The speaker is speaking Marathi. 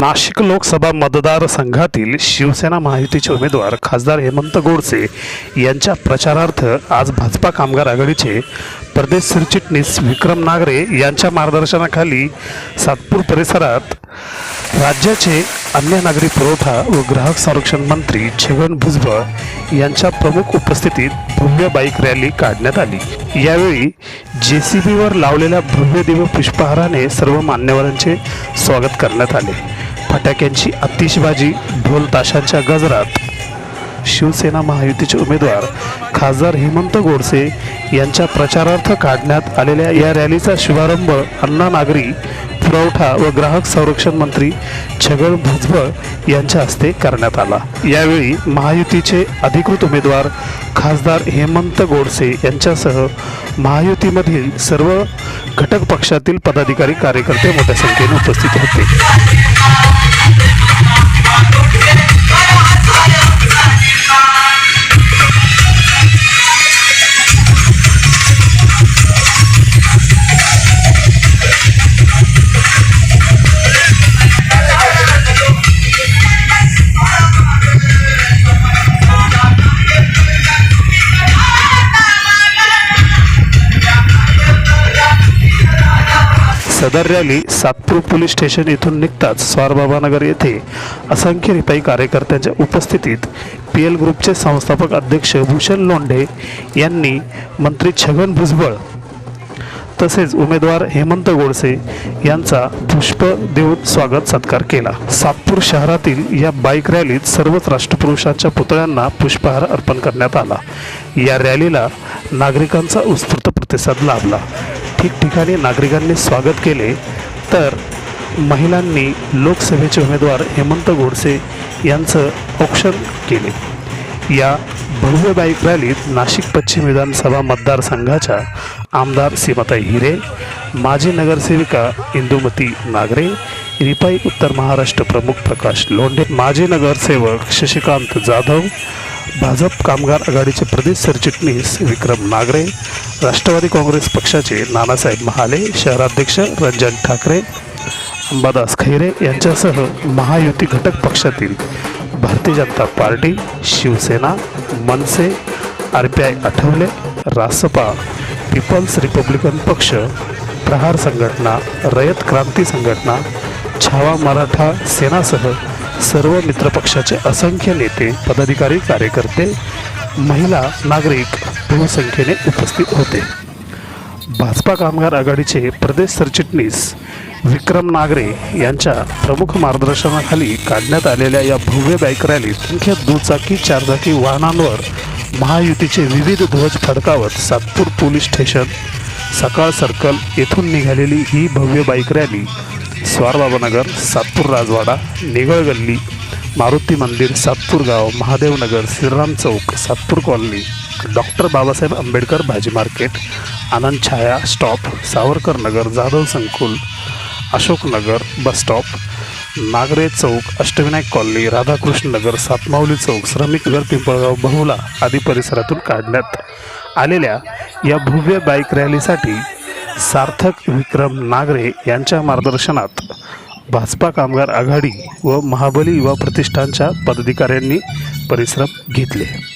नाशिक लोकसभा मतदारसंघातील शिवसेना महायुतीचे उमेदवार खासदार हेमंत गोडसे यांच्या प्रचारार्थ आज भाजपा कामगार आघाडीचे प्रदेश सरचिटणीस विक्रम नागरे यांच्या मार्गदर्शनाखाली सातपूर परिसरात राज्याचे अन्य नागरी पुरवठा व ग्राहक संरक्षण मंत्री छगन भुजबळ यांच्या प्रमुख उपस्थितीत भव्य बाईक रॅली काढण्यात आली. यावेळी जे सी बीवर लावलेल्या भव्य दिव्य पुष्पहाराने सर्व मान्यवरांचे स्वागत करण्यात आले. फटाक्यांची आतिषबाजी ढोल ताशांच्या गजरात. शिवसेना महायुतीचे उमेदवार खासदार हेमंत गोडसे यांच्या प्रचारार्थ काढण्यात आलेल्या या रॅलीचा शुभारंभ अण्णा नागरी पुरवठा व ग्राहक संरक्षण मंत्री छगन भुजबळ यांच्या हस्ते करण्यात आला. यावेळी महायुतीचे अधिकृत उमेदवार खासदार हेमंत गोडसे यांच्यासह महायुतीमधील सर्व घटक पक्षातील पदाधिकारी कार्यकर्ते मोठ्या संख्येने उपस्थित होते. सदर रॅली सातपूर पोलीस स्टेशन येथून निघताच स्वारबाबानगर येथे असंख्य रिपाई कार्यकर्त्यांच्या उपस्थितीत पी एल ग्रुपचे संस्थापक अध्यक्ष भूषण लोंढे यांनी मंत्री छगन भुजबळ तसेच उमेदवार हेमंत गोडसे यांचा पुष्प देऊन स्वागत सत्कार केला. सातपूर शहरातील या बाईक रॅलीत सर्वच राष्ट्रपुरुषांच्या पुतळ्यांना पुष्पहार अर्पण करण्यात आला. या रॅलीला नागरिकांचा उत्स्फूर्त प्रतिसाद लाभला. ठिकठिकाणी नागरिकांनी स्वागत केले तर महिलांनी लोकसभेचे उमेदवार हेमंत गोडसे यांचं औक्षण केले. या भव्य बाईक रॅलीत नाशिक पश्चिम विधानसभा मतदारसंघाच्या आमदार सीमाताई हिरे माजी नगरसेविका इंदुमती नागरे रिपाई उत्तर महाराष्ट्र प्रमुख प्रकाश लोंढे माजी नगरसेवक शशिकांत जाधव भाजप कामगार आघाडीचे प्रदेश सरचिटणीस विक्रम नागरे राष्ट्रवादी काँग्रेस पक्षाचे नानासाहेब महाले शहराध्यक्ष रंजन ठाकरे अंबादास खैरे यांच्यासह महायुती घटक पक्षातील भारतीय जनता पार्टी शिवसेना मनसे आर पी आय आठवले रासपा पीपल्स रिपब्लिकन पक्ष प्रहार संघटना रयत क्रांती संघटना छावा मराठा सेनासह सर्व मित्रपक्षाचे असंख्य नेते पदाधिकारी कार्यकर्ते महिला नागरिक बहुसंख्येने उपस्थित होते. भाजपा कामगार आघाडीचे प्रदेश सरचिटणीस विक्रम नागरे यांच्या प्रमुख मार्गदर्शनाखाली काढण्यात आलेल्या या भव्य बाईक रॅलीत मुख्य दुचाकी चारचाकी वाहनांवर महायुतीचे विविध ध्वज फडकावत Satpur police station Sakal circle येथून निघालेली ही भव्य बाईक रॅली स्वारबाबानगर सातपूर राजवाडा निगळ गल्ली मारुती मंदिर सातपूर गाव महादेवनगर श्रीराम चौक सातपूर कॉलनी डॉक्टर बाबासाहेब आंबेडकर भाजी मार्केट आनंद छाया स्टॉप सावरकर नगर जाधव संकुल Ashoknagar bus stop Nagare chowk Ashtavinayak colony Radhakrishna Nagar Satmauli chowk Shramik Nagar Pimpalgaon बहुला आदी परिसरातून काढण्यात आलेल्या या भव्य बाईक रॅलीसाठी सार्थक विक्रम नागरे यांच्या मार्गदर्शनात भाजपा कामगार आघाडी व महाबली युवा प्रतिष्ठानच्या पदाधिकाऱ्यांनी परिश्रम घेतले.